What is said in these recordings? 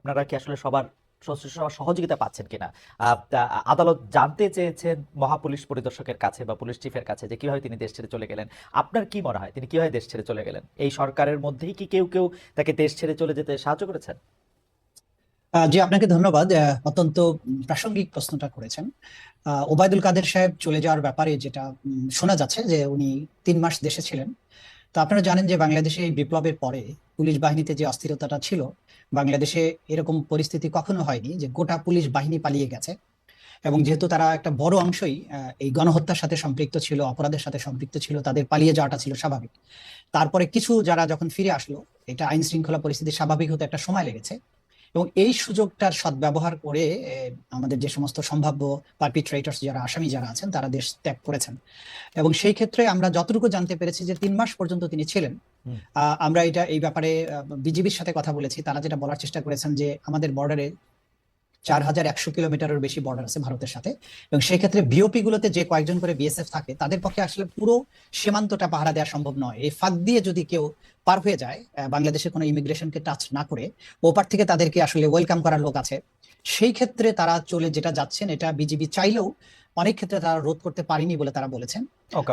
আপনারা কি আসলে সবার সহযোগিতা পাচ্ছেন কিনা? আদালত জানতে চেয়েছেন মহাপুলিশ পরিদর্শকের কাছে বা পুলিশ চিফের কাছে যে কীভাবে তিনি দেশ ছেড়ে চলে গেলেন। আপনার কি মনে হয় তিনি কীভাবে দেশ ছেড়ে চলে গেলেন? এই সরকারের মধ্যেই কি কেউ কেউ তাকে দেশ ছেড়ে চলে যেতে সাহায্য করেছেন? জি, আপনাকে ধন্যবাদ। অত্যন্ত প্রাসঙ্গিক প্রশ্নটা করেছেন। ওবায়দুল কাদের সাহেব চলে যাওয়ার ব্যাপারে যেটা শোনা যাচ্ছে যে উনি তিন মাস দেশে ছিলেন। তো আপনারা জানেন যে বাংলাদেশে এই বিপ্লবের পরে পুলিশ বাহিনীতে যে অস্থিরতাটা ছিল, বাংলাদেশে এরকম পরিস্থিতি কখনো হয়নি যে গোটা পুলিশ বাহিনী পালিয়ে গেছে। এবং যেহেতু তারা একটা বড় অংশই এই গণহত্যার সাথে সম্পৃক্ত ছিল, অপরাধের সাথে সম্পৃক্ত ছিল, তাদের পালিয়ে যাওয়াটা ছিল স্বাভাবিক। তারপরে কিছু যারা যখন ফিরে আসলো, এটা আইন শৃঙ্খলা পরিস্থিতি স্বাভাবিক হতে একটা সময় লেগেছে। এবং এই সুযোগটার সদ্ব্যবহার করে আমাদের যে সমস্ত সম্ভাব্য পারপিট্রেটার্স যারা আসামি যারা আছেন তারা দেশ ত্যাগ করেছেন। এবং সেই ক্ষেত্রে আমরা যতটুকু জানতে পেরেছি যে তিন মাস পর্যন্ত তিনি ছিলেন। আহ, আমরা এটা এই ব্যাপারে বিজিবির সাথে কথা বলেছি। তারা যেটা বলার চেষ্টা করেছেন যে আমাদের বর্ডারে চার হাজার একশো কিলোমিটারের বেশি বর্ডার আছে ভারতের সাথে। এবং সেই ক্ষেত্রে বিওপি গুলোতে যে কয়েকজন করে বিএসএফ থাকে, তাদের পক্ষে আসলে পুরো সীমান্তটা পাহারা দেওয়া সম্ভব নয়। এই ফাঁক দিয়ে যদি কেউ পার হয়ে যায় বাংলাদেশের কোনো ইমিগ্রেশনকে টাচ না করে, ওপার থেকে তাদেরকে আসলে ওয়েলকাম করার লোক আছে। সেই ক্ষেত্রে তারা চলে যেটা যাচ্ছেন, এটা বিজিবি চাইলেও অনেক ক্ষেত্রে তারা রোধ করতে পারেনি বলে তারা বলেছেন।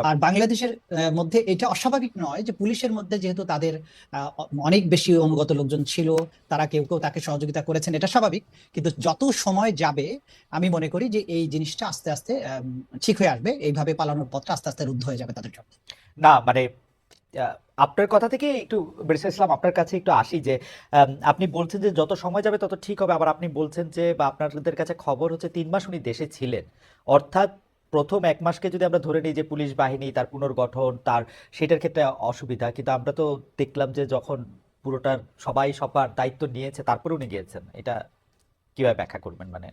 আর বাংলাদেশের মধ্যে এটা অস্বাভাবিক নয় যে পুলিশের মধ্যে যেহেতু তাদের অনেক বেশি অনুগত লোকজন ছিল তারা কেউ কেউ তাকে সহযোগিতা করেছেন এটা স্বাভাবিক। কিন্তু যত সময় যাবে আমি মনে করি যে এই জিনিসটা আস্তে আস্তে ঠিক হয়ে আসবে। এইভাবে পালানোর পথটা আস্তে আস্তে রুদ্ধ হয়ে যাবে তাদের জন্য। না মানে আপনার কথা থেকে একটু বেরিসা ইসলাম আপনার কাছে একটু আসি যে আপনি বলছেন যে যত সময় যাবে তত ঠিক হবে, আবার আপনি বলছেন যে বা আপনাদের কাছে খবর হচ্ছে তিন মাস উনি দেশে ছিলেন অর্থাৎ প্রথম এক মাসকে যদি আমরা ধরে নিই যে পুলিশ বাহিনী, তার পুনর্গঠন, তার সেটার ক্ষেত্রে অসুবিধা, কিন্তু আমরা তো দেখলাম যে যখন পুরোটার সবাই সবার দায়িত্ব নিয়েছে, তারপরে উনি গিয়েছেন এটা কীভাবে ব্যাখ্যা করবেন মানে।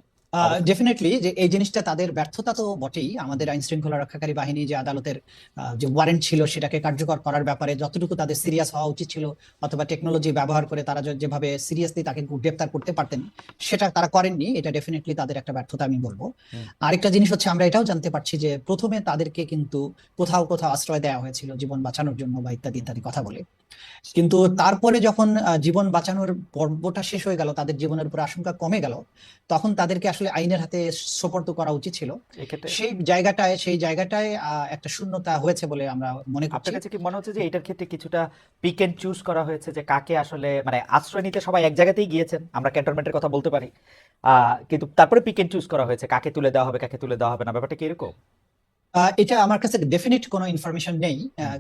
ডেফিনেটলি যে এই জিনিসটা তাদের ব্যর্থতা তো বটেই। আমাদের আইন শৃঙ্খলা রক্ষাকারী বাহিনী যে আদালতের যে ওয়ারেন্ট ছিল সেটাকে কার্যকর করার ব্যাপারে যতটুকু তাদের সিরিয়াস হওয়া উচিত ছিল অথবা টেকনোলজি ব্যবহার করে তারা যেভাবে সিরিয়াসলি তাকে গ্রেপ্তার করতে পারতেন সেটা তারা করেননি। এটা ডেফিনেটলি তাদের একটা ব্যর্থতা আমি বলব। আরেকটা জিনিস হচ্ছে আমরা এটাও জানতে পারছি যে প্রথমে তাদেরকে কিন্তু কোথাও কোথাও আশ্রয় দেওয়া হয়েছিল জীবন বাঁচানোর জন্য বা ইত্যাদি ইত্যাদি কথা বলে। কিন্তু তারপরে যখন জীবন বাঁচানোর পর্বটা শেষ হয়ে গেল তাদের জীবনের উপর আশঙ্কা কমে গেল তখন তাদেরকে আসলে আইনের হাতে সোপর্দ করা উচিত ছিল। সেই জায়গাটায় সেই জায়গাটায় একটা শূন্যতা হয়েছে বলে আমরা মনে করছি। আপনার কাছে কি মনে হচ্ছে যে এটার ক্ষেত্রে কিছুটা পিক এন্ড চুজ করা হয়েছে যে কাকে আসলে মানে আশ্রয় নিতে সবাই এক জায়গাতেই গিয়েছেন? আমরা ক্যান্টনমেন্টের কথা বলতে পারি। আহ, কিন্তু তারপরে পিক এন্ড চুজ করা হয়েছে কাকে তুলে দেওয়া হবে কাকে তুলে দেওয়া হবে না ব্যাপারটা কি এরকম? এটা আমার কাছে ডেফিনিট কোনো ইনফরমেশন নেই।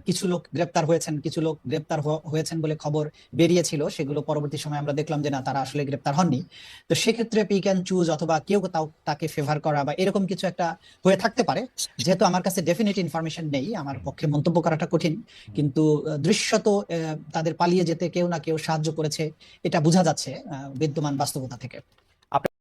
কিছু লোক গ্রেপ্তার হয়েছেন কিছু লোক গ্রেপ্তার হয়েছেন বলে খবর বেরিয়েছিল। সেগুলো পরবর্তী সময় আমরা দেখলাম যে না তারা আসলে গ্রেপ্তার হননি। তো সেক্ষেত্রে পিক অ্যান্ড চুজ অথবা কেউ তাও তাকে ফেভার করা বা এরকম কিছু একটা হয়ে থাকতে পারে। যেহেতু আমার কাছে ডেফিনিট ইনফরমেশন নেই আমার পক্ষে মন্তব্য করাটা কঠিন। কিন্তু দৃশ্যত তাদের পালিয়ে যেতে কেউ না কেউ সাহায্য করেছে এটা বোঝা যাচ্ছে বিদ্যমান বাস্তবতা থেকে।